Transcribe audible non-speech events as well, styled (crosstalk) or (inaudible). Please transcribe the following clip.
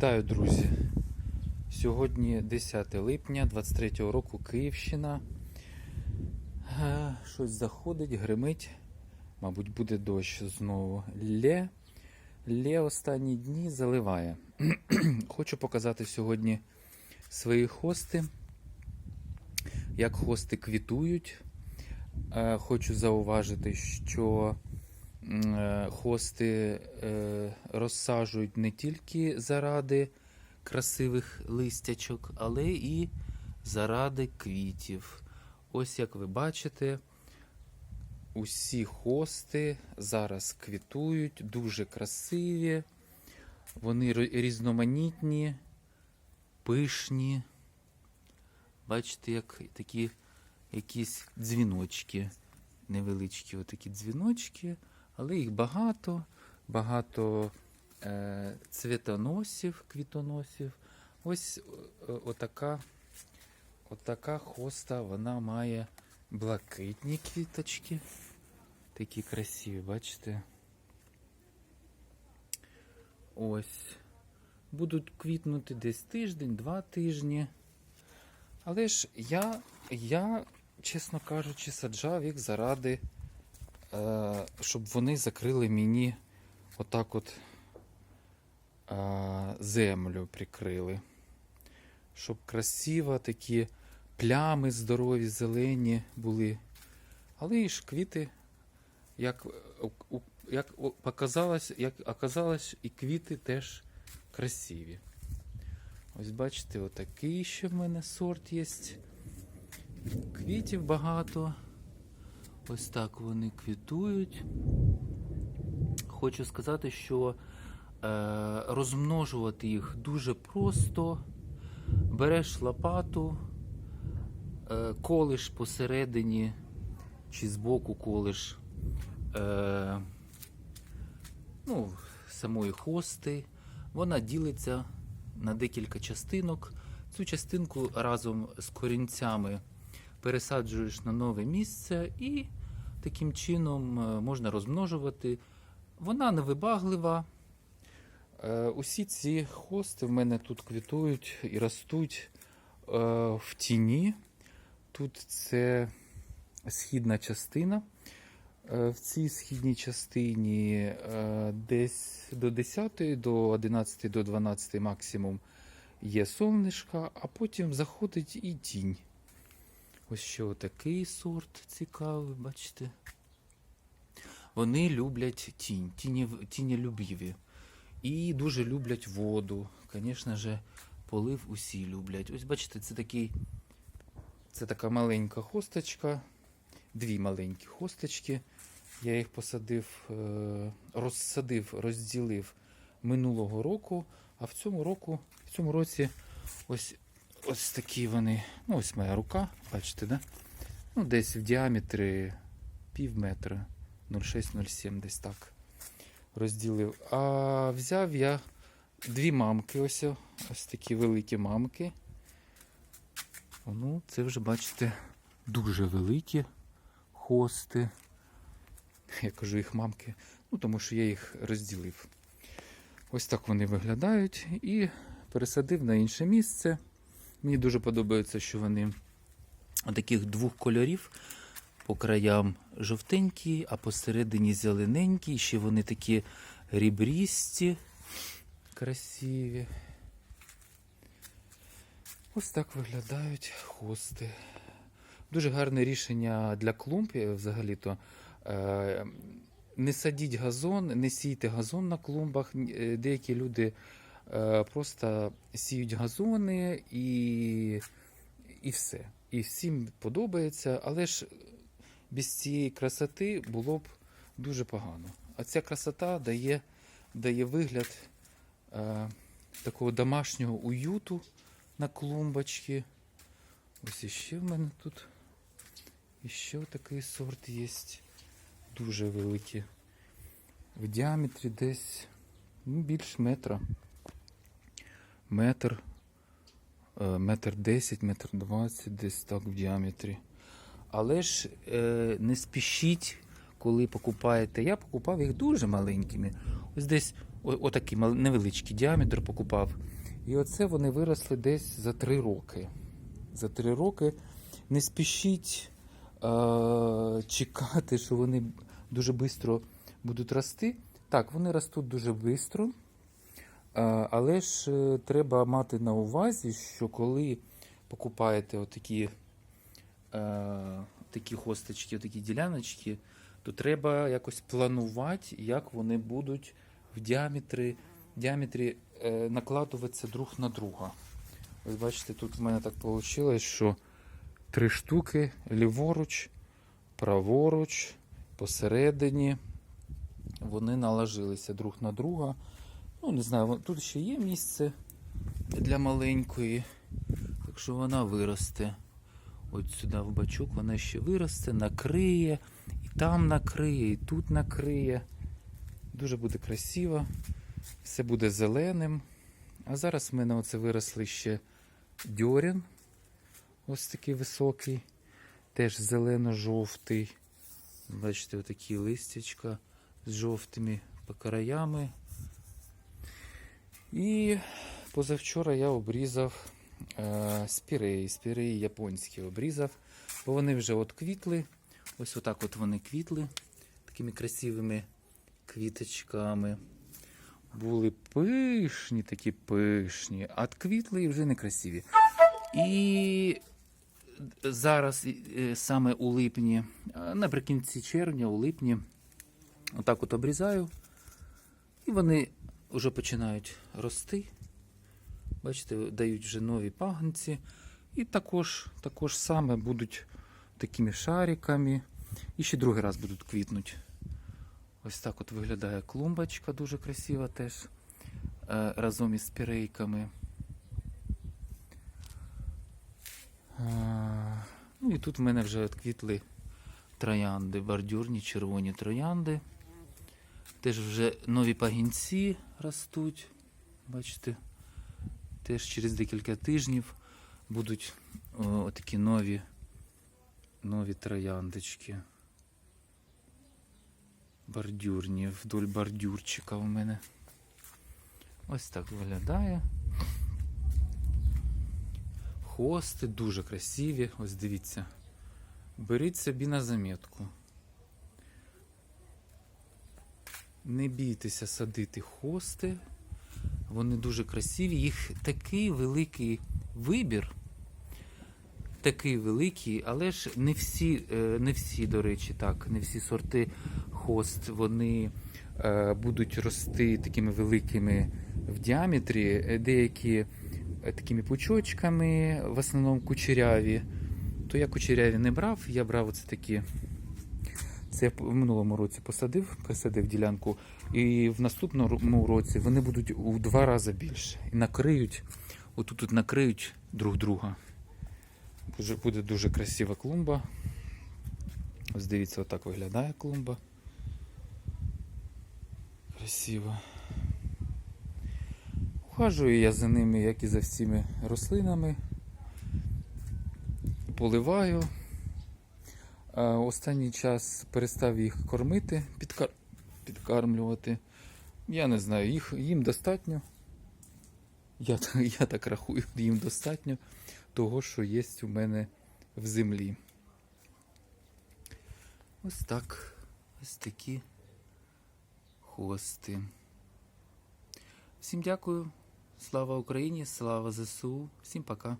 Вітаю, друзі! Сьогодні 10 липня 23 року Київщина. Е, Щось заходить, гримить. Мабуть, буде дощ знову. Лє. Лє останні дні заливає. (clears throat) Хочу показати сьогодні свої хости. Як хости квітують. Е, Хочу зауважити, що хости е, розсаджують не тільки заради красивих листячок, але і заради квітів. Ось як ви бачите, усі хости зараз квітують, дуже красиві, вони різноманітні, пишні. Бачите, як такі якісь дзвіночки, невеличкі отакі дзвіночки, але їх багато, багато е, цвітоносів, квітоносів. Ось е, отака, отака хоста, вона має блакитні квіточки. Такі красиві, бачите? Ось. Будуть квітнути десь тиждень, два тижні. Але ж я, я, чесно кажучи, саджав їх заради, щоб вони закрили мені отак от е, землю прикрили. Щоб красиво такі плями здорові, зелені були. Але і ж квіти, як, як показалось, як оказалось, і квіти теж красиві. Ось бачите, отакий ще в мене сорт є. Квітів багато. Ось так вони квітують. Хочу сказати, що е, розмножувати їх дуже просто. Береш лопату, е, колиш посередині чи збоку колиш е, ну, самої хости. Вона ділиться на декілька частинок. Цю частинку разом з корінцями пересаджуєш на нове місце і таким чином е, можна розмножувати. Вона невибаглива. Е, Усі ці хости в мене тут квітують і ростуть е, в тіні. Тут це східна частина. В цій східній частині десь до 10, до 11, до 12 максимум є сонечка, а потім заходить і тінь. Ось ще отакий сорт цікавий, бачите. Вони люблять тінь, тіні, тінелюбіві. І дуже люблять воду. Звісно ж, полив усі люблять. Ось бачите, це такий. Це така маленька хосточка. Дві маленькі хосточки. Я їх посадив, е, розсадив, розділив минулого року. А в цьому року, в цьому році ось, ось такі вони. Ну, ось моя рука, бачите, да? Ну, десь в діаметрі пів метра, 0,6-0,7 десь так розділив. А взяв я дві мамки, ось, ось такі великі мамки. Ну, це вже, бачите, дуже великі хости. (laughs) Я кажу їх мамки, ну тому що я їх розділив. Ось так вони виглядають і пересадив на інше місце. Мені дуже подобається, що вони таких двох кольорів. По краям жовтенькі, а посередині зелененькі. Ще вони такі рібрісті, красиві. Ось так виглядають хости. Дуже гарне рішення для клумб е, взагалі-то. Е, Не садіть газон, не сійте газон на клумбах. Е, Деякі люди просто сіють газони і, і все. І всім подобається, але ж без цієї красоти було б дуже погано. А ця красота дає, дає вигляд е, такого домашнього уюту на клумбочці. Ось іще в мене тут іще такий сорт є. Дуже великий. В діаметрі десь ну, більш метра. Метр, е, метр десять, метр двадцять, десь так в діаметрі. Але ж е, не спішіть коли покупаєте, я покупав їх дуже маленькими. Ось десь отакий невеличкий діаметр покупав. І оце вони виросли десь за 3 роки. За 3 роки не спішіть е- чекати, що вони дуже швидко будуть рости. Так, вони ростуть дуже швидко. Але ж е, треба мати на увазі, що коли покупаєте отакі, е, такі хосточки, такі діляночки, то треба якось планувати, як вони будуть в діаметрі, діаметрі е, накладуватися друг на друга. Ось бачите, тут в мене так вийшло, що три штуки ліворуч, праворуч, посередині. Вони наложилися друг на друга. Ну, не знаю, тут ще є місце для маленької. Так що вона виросте. От сюди в бачок вона ще виросте, накриє, і там накриє, і тут накриє. Дуже буде красиво. Все буде зеленим. А зараз в мене оце виросли ще дьорін. Ось такий високий. Теж зелено-жовтий. Бачите, отакі листячка з жовтими по краями. І позавчора я обрізав е, спіреї, спіреї японські обрізав, бо вони вже от квітли. Ось отак от вони квітли такими красивими квіточками. Були пишні, такі пишні, а квітли і вже не красиві. І зараз, е, саме у липні, е, наприкінці червня, у липні, отак от обрізаю. І вони вже починають рости. Бачите, дають вже нові пагонці. І також, також саме будуть такими шариками. І ще другий раз будуть квітнути. Ось так от виглядає клумбочка, дуже красива теж. е, Разом із спірейками. Е, Ну і тут в мене вже квітли троянди, бордюрні червоні троянди. Теж вже нові пагінці ростуть. Бачите, теж через декілька тижнів будуть о, такі нові, нові трояндочки. Бордюрні, вдоль бордюрчика у мене. Ось так виглядає. Хости дуже красиві. Ось дивіться. Беріть собі на замітку. Не бійтеся садити хости. Вони дуже красиві. Їх такий великий вибір. Такий великий, але ж не всі, е, не всі, до речі, так, не всі сорти хост, вони е, будуть рости такими великими в діаметрі. Е, Деякі такими пучочками, в основному кучеряві. То я кучеряві не брав, я брав оце такі. Це я в минулому році посадив, посадив ділянку, і в наступному році вони будуть у два рази більше. І накриють, отут тут накриють друг друга. Буде дуже красива клумба. Ось дивіться, отак виглядає клумба. Красиво. Ухажую я за ними, як і за всіми рослинами. Поливаю. Останній час перестав їх кормити, підкар... підкармлювати. Я не знаю, їх, їм достатньо. Я, (laughs) я так рахую, їм достатньо того, що є у мене в землі. Ось так. Ось такі хости. Всім дякую. Слава Україні, слава ЗСУ. Всім пока.